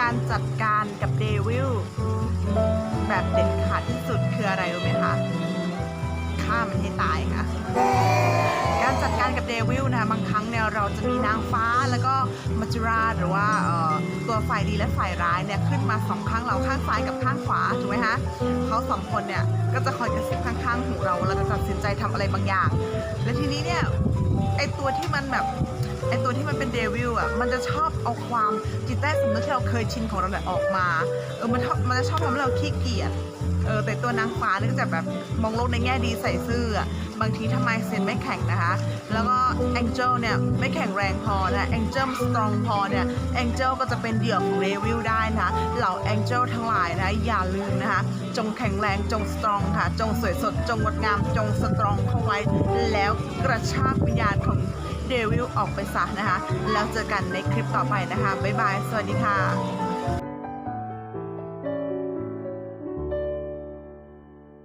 การจัดการกับเดวิลแบบเด็ดขาดที่สุดคืออะไรรู้ไหมคะฆ่ามันให้ตายค่ะ การจัดการกับเดวิลนะคะบางครั้งเนี่ยเราจะมีนางฟ้าแล้วก็มัจจุราชหรือว่าตัวฝ่ายดีและฝ่ายร้ายเนี่ยขึ้นมาสองข้างเราข้างซ้ายกับข้างขวาถูกไหมฮะเขาสองคนเนี่ยก็จะคอยกระซิบข้างๆหูเราแล้วก็ตัดสินใจทำอะไรบางอย่าง และทีนี้เนี่ยไอตัวที่มันแบบ ไอตัวที่มันเป็นเดวิลอะมันจะชอบเอาความจิตใต้สำนึกที่เราเคยชินของเราเนี่ยออกมาเออมันชอบมันจะชอบทำให้เราขี้เกียจเออแต่ตัวนางฟ้านี่ก็จะแบบมองโลกในแง่ดีใส่ซื่ออะบางทีทำไมเซนไม่แข็งนะคะ แล้วก็แองเจิลเนี่ยไม่แข็งแรงพอนะแองเจิลสตรองพอเนี่ยแองเจิลก็จะเป็นเหยื่อของเรวิลได้นะเหล่าแองเจิลทั้งหลายนะอย่าลืมนะคะจงแข็งแรงจงสตรองค่ะ จงสวยสดจงงดงามจงสตรองเข้าไว้ แล้วกระชากวิญญาณของ เดวิลออกไปซะนะคะ แล้วเจอกันในคลิปต่อไปนะคะ บ๊ายบาย สวัสดีค่ะ